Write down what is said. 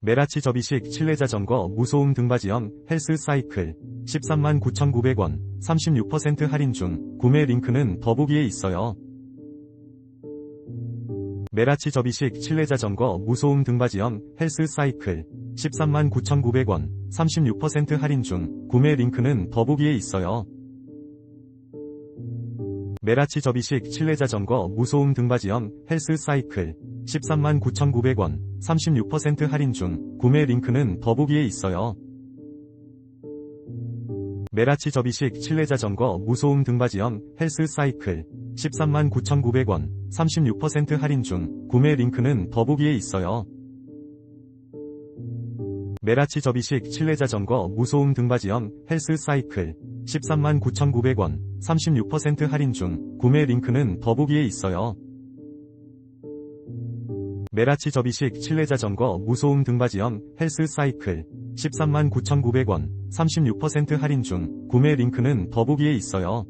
메라치 접이식 실내 자 전거 무소음 등받이형 헬스 사이클 13만 9,900원 36% 할인 중 구매 링크는 더보기에 있어요. 메라치 접이식 실내 자 전거 무소음 등받이형 헬스 사이클 13만 9,900원 36% 할인 중 구매 링크는 더보기에 있어요. 메라치 접이식 실내 자 전거 무소음 등받이형 헬스 사이클 13만 9,900원 36% 할인 중 구매 링크는 더보기에 있어요. 메라치 접이식 실내 자전거 무소음 등받이형 헬스 사이클 13만 9,900원 36% 할인 중 구매 링크는 더보기에 있어요. 메라치 접이식 실내 자전거 무소음 등받이형 헬스 사이클 13만 9,900원 36% 할인 중 구매 링크는 더보기에 있어요. 메라치 접이식 실내 자 전거 무소음 등받이형 헬스 사이클 13만 9,900원 36% 할인 중 구매 링크는 더보기에 있어요.